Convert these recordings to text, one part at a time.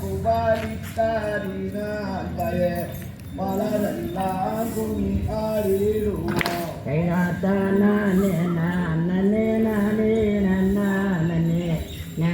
குபாலித்தாரினாய மலரெல்லாம் குமி ஆறிடுவோம் கைலாத்தானே நான்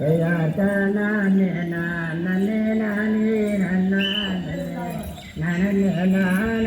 na na na na na